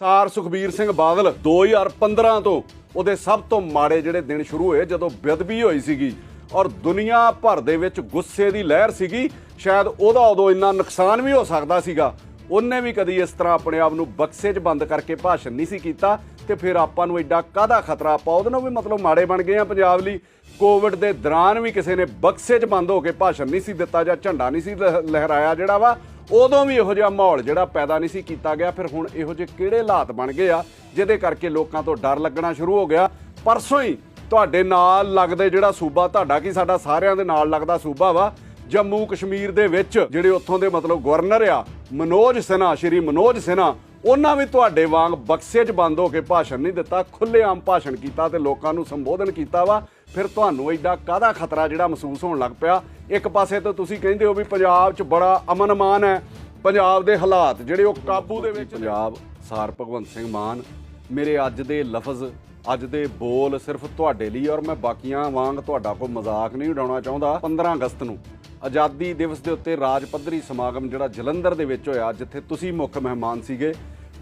ਸਾਰ ਸੁਖਬੀਰ ਸਿੰਘ ਬਾਦਲ 2015 ਤੋਂ ਉਹਦੇ ਸਭ ਤੋਂ ਮਾੜੇ ਜਿਹੜੇ ਦਿਨ ਸ਼ੁਰੂ ਹੋਏ ਜਦੋਂ ਬੇਅਦਬੀ ਹੋਈ ਸੀਗੀ ਔਰ ਦੁਨੀਆ ਭਰ ਦੇ ਵਿੱਚ ਗੁੱਸੇ ਦੀ ਲਹਿਰ ਸੀਗੀ, ਸ਼ਾਇਦ ਉਹਦਾ ਉਦੋਂ ਇੰਨਾ ਨੁਕਸਾਨ ਵੀ ਹੋ ਸਕਦਾ ਸੀਗਾ। ਉਹਨੇ ਵੀ ਕਦੀ ਇਸ ਤਰ੍ਹਾਂ ਆਪਣੇ ਆਪ ਨੂੰ ਬਕਸੇ 'ਚ ਬੰਦ ਕਰਕੇ ਭਾਸ਼ਣ ਨਹੀਂ ਸੀ ਕੀਤਾ ਤੇ ਫਿਰ ਆਪਾਂ ਨੂੰ ਐਡਾ ਕਾਹਦਾ ਖਤਰਾ? ਆਪਾਂ ਉਹਦੇ ਨਾਲ ਵੀ ਮਤਲਬ ਮਾੜੇ ਬਣ ਗਏ ਆ ਪੰਜਾਬ ਲਈ। ਕੋਵਿਡ ਦੇ ਦੌਰਾਨ ਵੀ ਕਿਸੇ ਨੇ ਬਕਸੇ 'ਚ ਬੰਦ ਹੋ ਕੇ ਭਾਸ਼ਣ ਨਹੀਂ ਸੀ ਦਿੱਤਾ ਜਾਂ ਝੰਡਾ ਨਹੀਂ ਸੀ ਲਹ- ਲਹਿਰਾਇਆ ਜਿਹੜਾ ਵਾ। ਉਦੋਂ ਵੀ ਇਹੋ ਜਿਹਾ ਮਾਹੌਲ ਜਿਹੜਾ ਪੈਦਾ ਨਹੀਂ ਸੀ ਕੀਤਾ ਗਿਆ। ਫਿਰ ਹੁਣ ਇਹੋ ਜਿਹੇ ਕਿਹੜੇ ਹਾਲਾਤ ਬਣ ਗਏ ਆ, ਜਿਹਦੇ ਕਰਕੇ ਲੋਕਾਂ ਤੋਂ ਡਰ ਲੱਗਣਾ ਸ਼ੁਰੂ ਹੋ ਗਿਆ। ਪਰਸੋਂ ਹੀ ਤੁਹਾਡੇ ਨਾਲ ਲੱਗਦੇ ਜਿਹੜਾ ਸੂਬਾ, ਤੁਹਾਡਾ ਕੀ ਸਾਡਾ ਸਾਰਿਆਂ ਦੇ ਨਾਲ ਲੱਗਦਾ ਸੂਬਾ ਵਾ ਜੰਮੂ ਕਸ਼ਮੀਰ ਦੇ ਵਿੱਚ, ਜਿਹੜੇ ਉੱਥੋਂ ਦੇ ਮਤਲਬ ਗਵਰਨਰ ਆ ਮਨੋਜ ਸਿਨਹਾ ਸ਼੍ਰੀ ਮਨੋਜ ਸਿਨਹਾ ਉਹਨਾਂ ਵੀ ਤੁਹਾਡੇ ਵਾਂਗ ਬਕਸੇ 'ਚ ਬੰਦ ਹੋ ਕੇ ਭਾਸ਼ਣ ਨਹੀਂ ਦਿੱਤਾ, ਖੁੱਲ੍ਹੇਆਮ ਭਾਸ਼ਣ ਕੀਤਾ ਤੇ ਲੋਕਾਂ ਨੂੰ ਸੰਬੋਧਨ ਕੀਤਾ ਵਾ। ਫਿਰ ਤੁਹਾਨੂੰ ਐਡਾ ਕਾਹਦਾ ਖਤਰਾ ਜਿਹੜਾ ਮਹਿਸੂਸ ਹੋਣ ਲੱਗ ਪਿਆ? ਇੱਕ ਪਾਸੇ ਤਾਂ ਤੁਸੀਂ ਕਹਿੰਦੇ ਹੋ ਵੀ ਪੰਜਾਬ 'ਚ ਬੜਾ ਅਮਨ ਮਾਨ ਹੈ। ਪੰਜਾਬ ਦੇ ਹਾਲਾਤ ਜਿਹੜੇ ਉਹ ਕਾਬੂ ਦੇ ਵਿੱਚ ਪੰਜਾਬ ਸਾਰ ਭਗਵੰਤ ਸਿੰਘ ਮਾਨ, ਮੇਰੇ ਅੱਜ ਦੇ ਲਫ਼ਜ਼, ਅੱਜ ਦੇ ਬੋਲ ਸਿਰਫ ਤੁਹਾਡੇ ਲਈ ਔਰ ਮੈਂ ਬਾਕੀਆਂ ਵਾਂਗ ਤੁਹਾਡਾ ਕੋਈ ਮਜ਼ਾਕ ਨਹੀਂ ਉਡਾਉਣਾ ਚਾਹੁੰਦਾ। 15 ਅਗਸਤ ਨੂੰ ਆਜ਼ਾਦੀ ਦਿਵਸ ਦੇ ਉੱਤੇ ਰਾਜ ਪੱਧਰੀ ਸਮਾਗਮ ਜਿਹੜਾ ਜਲੰਧਰ ਦੇ ਵਿੱਚ ਹੋਇਆ, ਜਿੱਥੇ ਤੁਸੀਂ ਮੁੱਖ ਮਹਿਮਾਨ ਸੀਗੇ,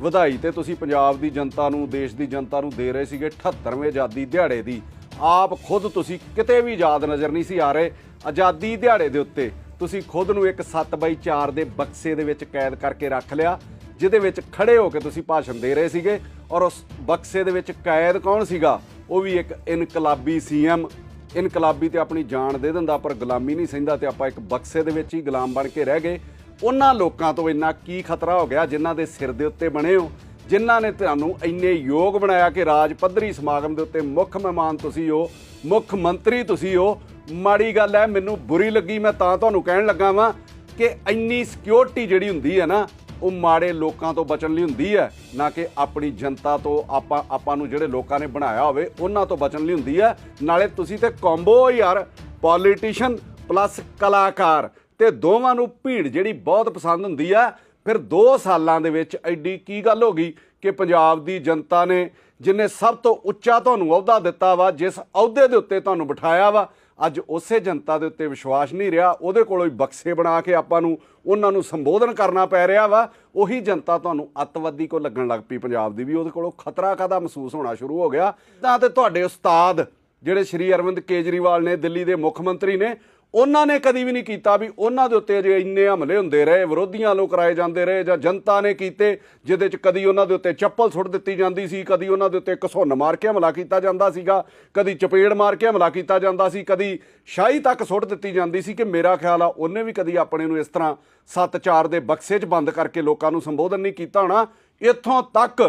ਵਧਾਈ ਤੇ ਤੁਸੀਂ ਪੰਜਾਬ ਦੀ ਜਨਤਾ ਨੂੰ, ਦੇਸ਼ ਦੀ ਜਨਤਾ ਨੂੰ ਦੇ ਰਹੇ ਸੀਗੇ 78ਵੇਂ ਆਜ਼ਾਦੀ ਦਿਹਾੜੇ ਦੀ। ਆਪ ਖੁਦ ਤੁਸੀਂ ਕਿਤੇ ਵੀ ਯਾਦ ਨਜ਼ਰ ਨਹੀਂ ਸੀ ਆ ਰਹੇ। ਆਜ਼ਾਦੀ ਦਿਹਾੜੇ ਦੇ ਉੱਤੇ ਤੁਸੀਂ ਖੁਦ ਨੂੰ ਇੱਕ 7x4 ਦੇ ਬਕਸੇ ਦੇ ਵਿੱਚ ਕੈਦ ਕਰਕੇ ਰੱਖ ਲਿਆ, ਜਿਹਦੇ ਵਿੱਚ ਖੜੇ ਹੋ ਕੇ ਤੁਸੀਂ ਭਾਸ਼ਣ ਦੇ ਰਹੇ ਸੀਗੇ। ਔਰ ਉਸ ਬਕਸੇ ਦੇ ਵਿੱਚ ਕੈਦ ਕੌਣ ਸੀਗਾ? ਉਹ ਵੀ ਇੱਕ ਇਨਕਲਾਬੀ ਸੀਐਮ ਇਨਕਲਾਬੀ ਤੇ ਆਪਣੀ ਜਾਨ ਦੇ ਦਿੰਦਾ, ਪਰ ਗੁਲਾਮੀ ਨਹੀਂ ਸਹਿੰਦਾ ਤੇ ਆਪਾਂ ਇੱਕ ਬਕਸੇ ਦੇ ਵਿੱਚ ਹੀ ਗੁਲਾਮ ਬਣ ਕੇ ਰਹਿ ਗਏ। ਉਹਨਾਂ ਲੋਕਾਂ ਤੋਂ ਇੰਨਾ ਕੀ ਖਤਰਾ ਹੋ ਗਿਆ ਜਿਨ੍ਹਾਂ ਦੇ ਸਿਰ ਦੇ ਉੱਤੇ ਬਣੇ ਹੋ? ਜਿਨ੍ਹਾਂ ਨੇ ਤੁਹਾਨੂੰ ਇੰਨੇ ਯੋਗ ਬਣਾਇਆ ਕਿ ਰਾਜ ਪੱਧਰੀ ਸਮਾਗਮ ਦੇ ਉੱਤੇ ਮੁੱਖ ਮਹਿਮਾਨ ਤੁਸੀਂ ਹੋ, ਮੁੱਖ ਮੰਤਰੀ ਤੁਸੀਂ ਹੋ? ਮਾੜੀ ਗੱਲ ਹੈ, ਮੈਨੂੰ ਬੁਰੀ ਲੱਗੀ, ਮੈਂ ਤਾਂ ਤੁਹਾਨੂੰ ਕਹਿਣ ਲੱਗਾ ਵਾਂ ਕਿ ਇੰਨੀ ਸਿਕਿਉਰਿਟੀ ਜਿਹੜੀ ਹੁੰਦੀ ਹੈ ਨਾ ਉਹ ਮਾੜੇ ਲੋਕਾਂ ਤੋਂ ਬਚਣ ਲਈ ਹੁੰਦੀ ਹੈ, ਨਾ ਕਿ ਆਪਣੀ ਜਨਤਾ ਤੋਂ ਆਪਾਂ ਆਪਾਂ ਨੂੰ ਜਿਹੜੇ ਲੋਕਾਂ ਨੇ ਬਣਾਇਆ ਹੋਵੇ, ਉਹਨਾਂ ਤੋਂ ਬਚਣ ਲਈ ਹੁੰਦੀ ਹੈ। ਨਾਲੇ ਤੁਸੀਂ ਤੇ ਕੰਬੋ ਯਾਰ ਪੋਲੀਟੀਸ਼ੀਅਨ ਪਲੱਸ ਕਲਾਕਾਰ, ਤੇ ਦੋਵਾਂ ਨੂੰ ਭੀੜ ਜਿਹੜੀ ਬਹੁਤ ਪਸੰਦ ਹੁੰਦੀ ਆ। ਫਿਰ 2 ਸਾਲਾਂ ਦੇ ਵਿੱਚ ਐਡੀ ਕੀ ਗੱਲ ਹੋ ਗਈ ਕਿ ਪੰਜਾਬ ਦੀ ਜਨਤਾ ਨੇ ਜਿਨੇ ਸਭ ਤੋਂ ਉੱਚਾ ਤੁਹਾਨੂੰ ਅਹੁਦਾ ਦਿੱਤਾ ਵਾ, ਜਿਸ ਅਹੁਦੇ ਦੇ ਉੱਤੇ ਤੁਹਾਨੂੰ ਬਿਠਾਇਆ ਵਾ ਅੱਜ ਉਸੇ ਜਨਤਾ ਦੇ ਉੱਤੇ ਵਿਸ਼ਵਾਸ ਨਹੀਂ ਰਿਹਾ, ਉਹਦੇ ਕੋਲੋਂ ਹੀ ਬਕਸੇ ਬਣਾ ਕੇ ਆਪਾਂ ਨੂੰ ਉਹਨਾਂ ਨੂੰ ਸੰਬੋਧਨ ਕਰਨਾ ਪੈ ਰਿਹਾ ਵਾ। ਉਹੀ ਜਨਤਾ ਤੁਹਾਨੂੰ ਅੱਤਵਾਦੀ ਕੋ ਲੱਗਣ ਲੱਗ ਪਈ ਪੰਜਾਬ ਦੀ ਵੀ, ਉਹਦੇ ਕੋਲੋਂ ਖਤਰਾ ਕਾਦਾ ਮਹਿਸੂਸ ਹੋਣਾ ਸ਼ੁਰੂ ਹੋ ਗਿਆ। ਤਾਂ ਤੇ ਤੁਹਾਡੇ ਉਸਤਾਦ ਜਿਹੜੇ ਸ਼੍ਰੀ ਅਰਵਿੰਦ ਕੇਜਰੀਵਾਲ ਨੇ, ਦਿੱਲੀ ਦੇ ਮੁੱਖ ਮੰਤਰੀ ਨੇ ਉਹਨਾਂ ਨੇ ਕਦੀ ਵੀ ਨਹੀਂ ਕੀਤਾ ਵੀ ਉਹਨਾਂ ਦੇ ਉੱਤੇ ਜੇ ਇੰਨੇ ਹਮਲੇ ਹੁੰਦੇ ਰਹੇ, ਵਿਰੋਧੀਆਂ ਨੂੰ ਕਰਾਏ ਜਾਂਦੇ ਰਹੇ ਜਾਂ ਜਨਤਾ ਨੇ ਕੀਤੇ, ਜਿਹਦੇ ਚ ਕਦੀ ਉਹਨਾਂ ਦੇ ਉੱਤੇ ਚੱਪਲ ਸੁੱਟ ਦਿੱਤੀ ਜਾਂਦੀ ਸੀ, ਕਦੀ ਉਹਨਾਂ ਦੇ ਉੱਤੇ ਘਸੁੰਨ ਮਾਰ ਕੇ ਹਮਲਾ ਕੀਤਾ ਜਾਂਦਾ ਸੀਗਾ, ਕਦੀ ਚਪੇੜ ਮਾਰ ਕੇ ਹਮਲਾ ਕੀਤਾ ਜਾਂਦਾ ਸੀ, ਕਦੀ ਸ਼ਾਹੀ ਤੱਕ ਸੁੱਟ ਦਿੱਤੀ ਜਾਂਦੀ ਸੀ ਕਿ ਮੇਰਾ ਖਿਆਲ ਆ ਉਹਨੇ ਵੀ ਕਦੀ ਆਪਣੇ ਨੂੰ ਇਸ ਤਰ੍ਹਾਂ 7-4 ਦੇ ਬਕਸੇ 'ਚ ਬੰਦ ਕਰਕੇ ਲੋਕਾਂ ਨੂੰ ਸੰਬੋਧਨ ਨਹੀਂ ਕੀਤਾ ਹੋਣਾ। ਇੱਥੋਂ ਤੱਕ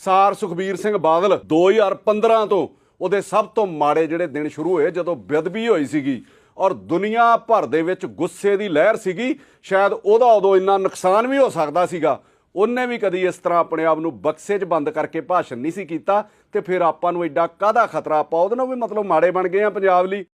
ਸਾਰ ਸੁਖਬੀਰ ਸਿੰਘ ਬਾਦਲ 2015 ਤੋਂ ਉਹਦੇ ਸਭ ਤੋਂ ਮਾੜੇ ਜਿਹੜੇ ਦਿਨ ਸ਼ੁਰੂ ਹੋਏ, ਜਦੋਂ ਬੇਅਦਬੀ ਹੋਈ ਸੀਗੀ ਔਰ ਦੁਨੀਆ ਭਰ ਦੇ ਵਿੱਚ ਗੁੱਸੇ ਦੀ ਲਹਿਰ ਸੀਗੀ। ਸ਼ਾਇਦ ਉਹਦਾ ਉਦੋਂ ਇੰਨਾ ਨੁਕਸਾਨ ਵੀ ਹੋ ਸਕਦਾ ਸੀਗਾ। ਉਹਨੇ ਵੀ ਕਦੀ ਇਸ ਤਰ੍ਹਾਂ ਆਪਣੇ ਆਪ ਨੂੰ ਬਕਸੇ 'ਚ ਬੰਦ ਕਰਕੇ ਭਾਸ਼ਣ ਨਹੀਂ ਸੀ ਕੀਤਾ ਤੇ ਫਿਰ ਆਪਾਂ ਨੂੰ ਐਡਾ ਕਾਹਦਾ ਖਤਰਾ? ਆਪਾਂ ਉਹਦੇ ਨਾਲ ਵੀ ਮਤਲਬ ਮਾੜੇ ਬਣ ਗਏ ਆ ਪੰਜਾਬ ਲਈ।